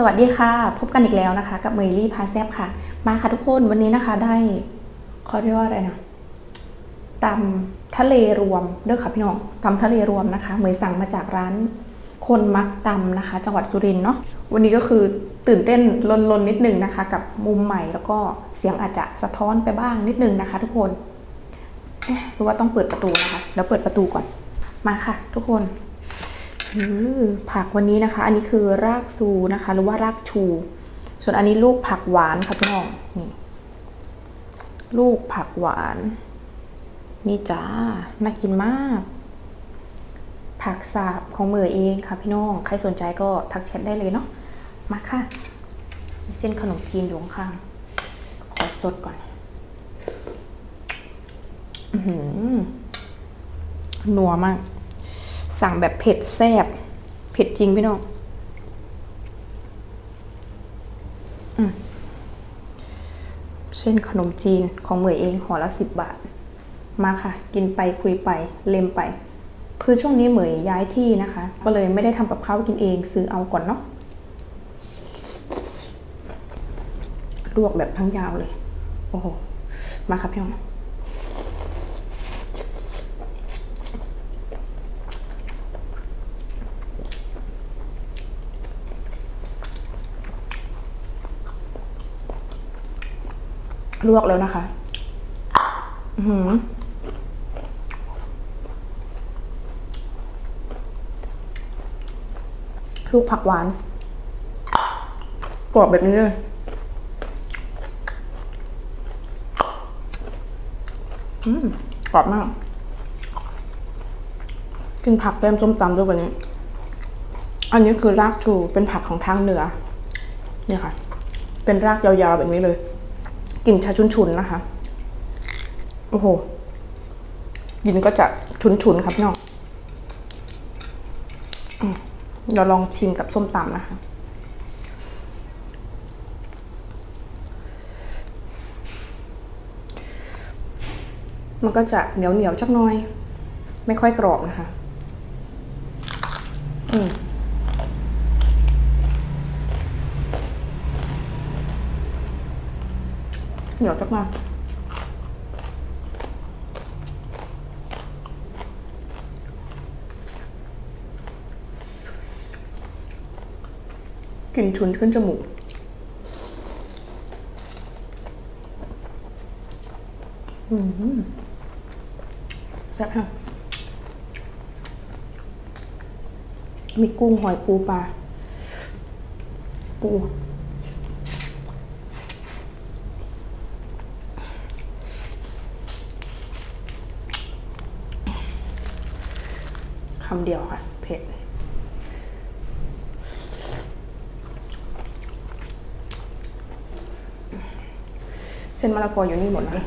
สวัสดีค่ะ พบกันอีกแล้วนะคะ กับเมยลี่พาแซบค่ะ มาค่ะทุกคนวันนี้นะคะได้เขาเรียกว่าอะไรนะตำทะเลรวมเด้อค่ะพี่น้องตำทะเลรวมนะคะเมยสั่งมาจากร้าน คนมักตำนะคะ จังหวัดสุรินทร์เนาะวันนี้ก็คือตื่นเต้นลนๆนนิดนึงนะคะ กับมุมใหม่แล้วก็เสียงอาจจะสะท้อนไปบ้างนิดนึงนะคะ ทุกคนหรือว่าต้องเปิดประตูนะคะแล้วเปิดประตูก่อนมาค่ะ ทุกคน ผักวันนี้นะคะ อันนี้คือรากซูนะคะ หรือว่ารากชู ส่วนอันนี้ลูกผักหวานค่ะพี่น้องนี่ลูกผักหวาน นี่จ้าน่ากินมาก ผักสาบของเมย์เองค่ะพี่น้อง ใครสนใจก็ทักแชทได้เลยเนาะมาค่ะมีเส้นขนมจีนอยู่ข้างขอสดก่อนอือหือนัวมาก สั่งแบบเผ็ดแซ่บเผ็ดจริงพี่น้องเส้นขนมจีนของเหมยเองห่อละสิบบาท มาค่ะ กินไปคุยไปเล็มไป คือช่วงนี้เหมยย้ายที่นะคะ ก็เลยไม่ได้ทำกับข้าวกินเองซื้อเอาก่อนเนาะลวกแบบทั้งยาวเลย โอ้โห มาค่ะพี่น้อง ลวกแล้วนะคะหือลูกผักหวาน กรอบแบบนี้เลยกรอบมาก กินผักแกล้มส้มตำด้วยวันนี้ อันนี้คือรากชูเป็นผักของทางเหนือ เนี่ยค่ะ เป็นรากยาวๆแบบนี้เลย กลิ่นชาชุนๆนะคะ โอ้โหกลิ่นก็จะชุนๆครับน้องเราลองชิมกับส้มตำนะคะ มันก็จะเหนียวเหนียวจักหน้อย ไม่ค่อยกรอบนะคะ อืม เหนียวจักหน่อยกลิ่นฉุนขึ้นจมูก อืมแซ่บฮะมีกุ้งหอยปูปลา ปู คำเดียวค่ะ เผ็ด เส้นมะละกออยู่นี่หมดนะ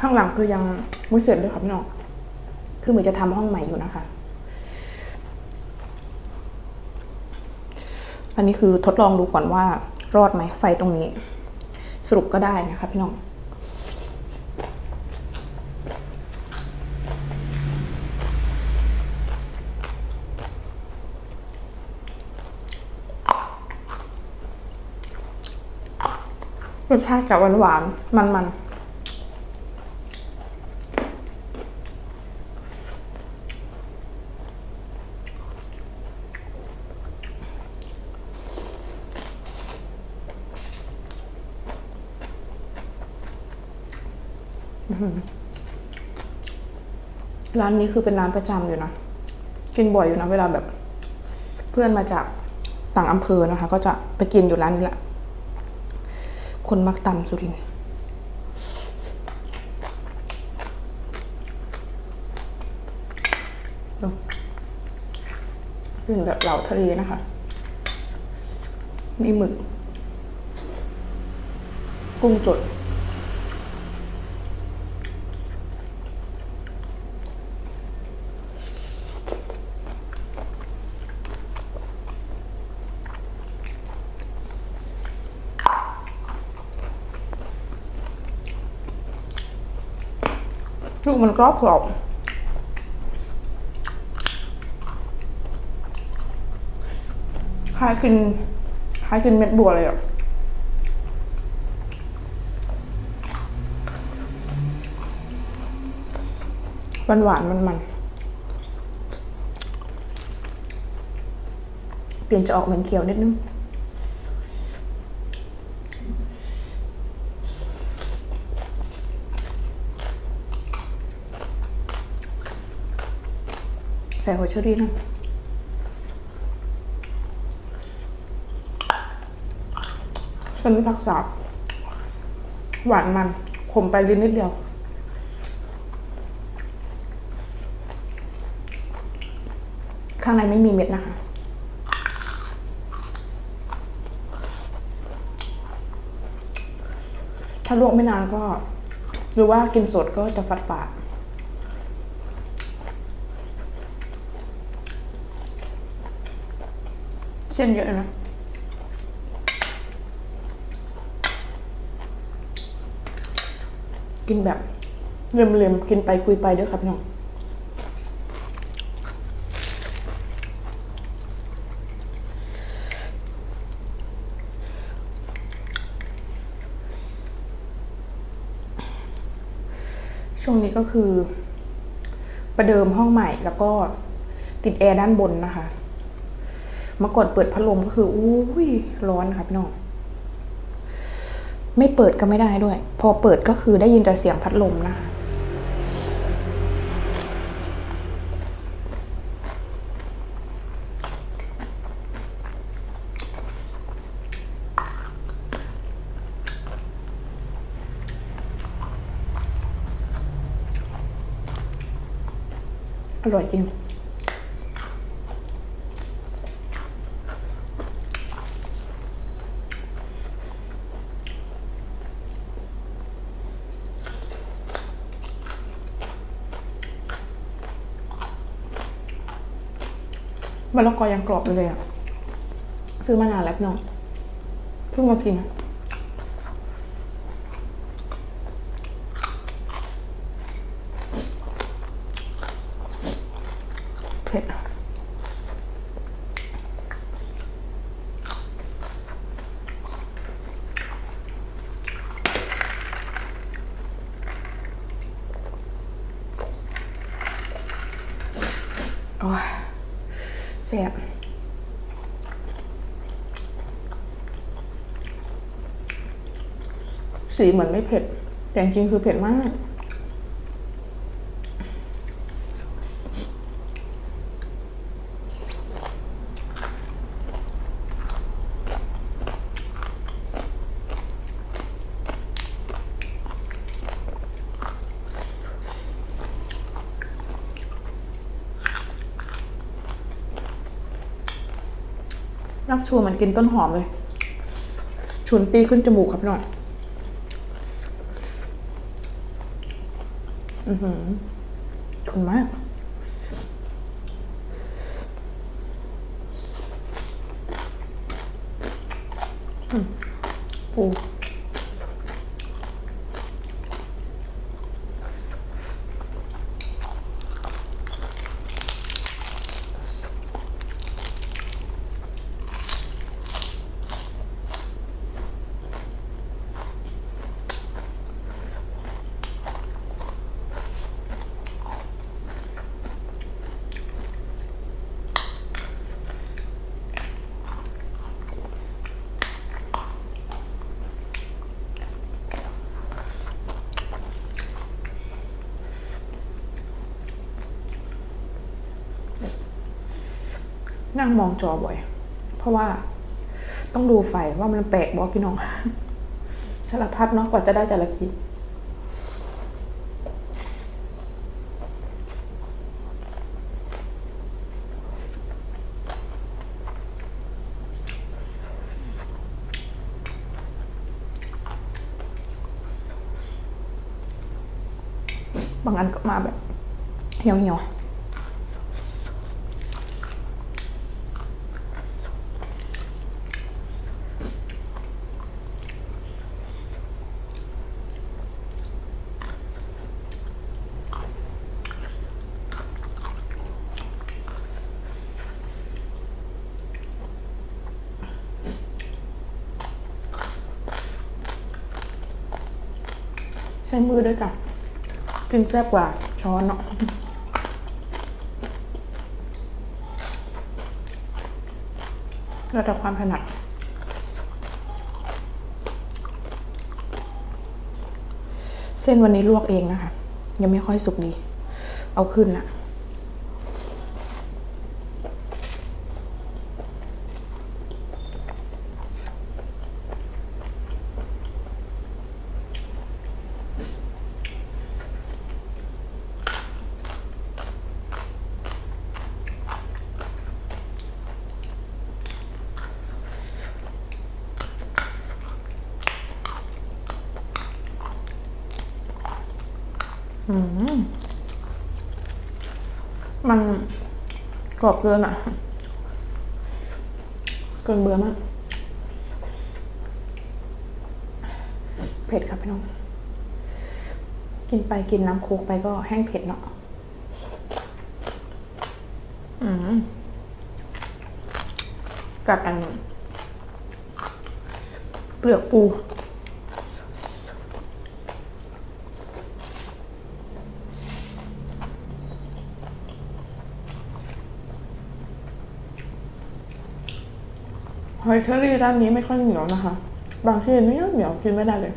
ข้างหลังคือยังไม่เสร็จเลยครับพี่น้องคือเหมือนจะทำห้องใหม่อยู่นะคะ อันนี้คือทดลองดูก่อนว่ารอดไหมไฟตรงนี้ สรุปก็ได้นะคะพี่น้องรสชาติจะหวานหวานๆมันๆ ร้านนี้คือเป็นร้านประจำอยู่นะ กินบ่อยอยู่นะ เวลาแบบ เพื่อนมาจากต่างอำเภอนะคะ ก็จะไปกินอยู่ร้านนี้แหละ คนมักตำสุรินทร์เป็นแบบเหล่าทะเลนะคะ มีหมึก กุ้งจด ลูกมันกรอบกรอบคล้ายกินคล้ายกินเม็ดบัวเลยอะหวานหวานมันมันๆเปลี่ยนจะออกเหมือนเขียวนิดนึง ส่หัวเชอรี่นะฉันผักสาบหวานมัน ขมไปลิ้นนิดเดียว ข้างในไม่มีเม็ดนะคะถ้าลวกไม่นานก็ หรือว่ากินสดก็จะฟัดปาก ส้นเยอะนะกินแบบเลียมๆกินไปคุยไปด้วยครับน้องช่วงนี้ก็คือ ประเดิมห้องใหม่แล้วก็ติดแอร์ด้านบนนะคะ เมื่อก่อนเปิดพัดลมก็คืออุ้ยร้อนค่ะพี่น้องไม่เปิดก็ไม่ได้ด้วย พอเปิดก็คือได้ยินแต่เสียงพัดลมนะคะอร่อยจริง มะละกอยังกรอบอยู่เลยอะซื้อมานานแล้วพี่น้องเพิ่งมากินอะเผ็ดอะโอ้ย แซ่บสีเหมือนไม่เผ็ด แต่จริงๆคือเผ็ดมาก ชวนมันกินต้นหอมเลยชวนตีขึ้นจมูกครับหน่อยอือหือชวนมากอืมปู นั่งมองจอบ่อย เพราะว่าต้องดูไฟว่ามันแปลกบอพี่น้องสารพัดเนาะกว่าจะได้แต่ละคลิปบางอันก็มาแบบเหี่ยวๆ ใช้มือด้วยจ้ะกินแซ่บกว่าช้อนเนาะแล้วแต่ความถนัดเส้นวันนี้ลวกเองนะคะ ยังไม่ค่อยสุกดี เอาขึ้นอะ มันกรอบเกินอะเกินเบื่อมาก เผ็ดครับพี่น้อง กินไปกินน้ำโคกไปก็แห้งเผ็ดเนาะอืมกัดอันเปลือกปู หอยเชอรี่ด้านนี้ไม่ค่อยเหนียวนะคะ บางที่นี่เหนียวกินไม่ได้เลย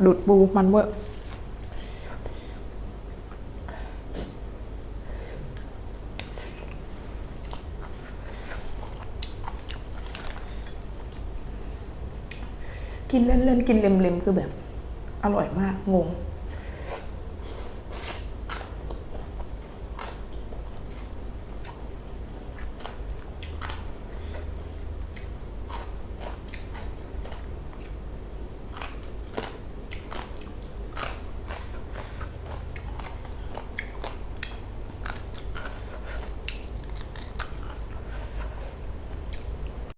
หลุดปูมันเวอร์กินเล่นๆ กินเล็มๆ คือแบบ อร่อยมาก งง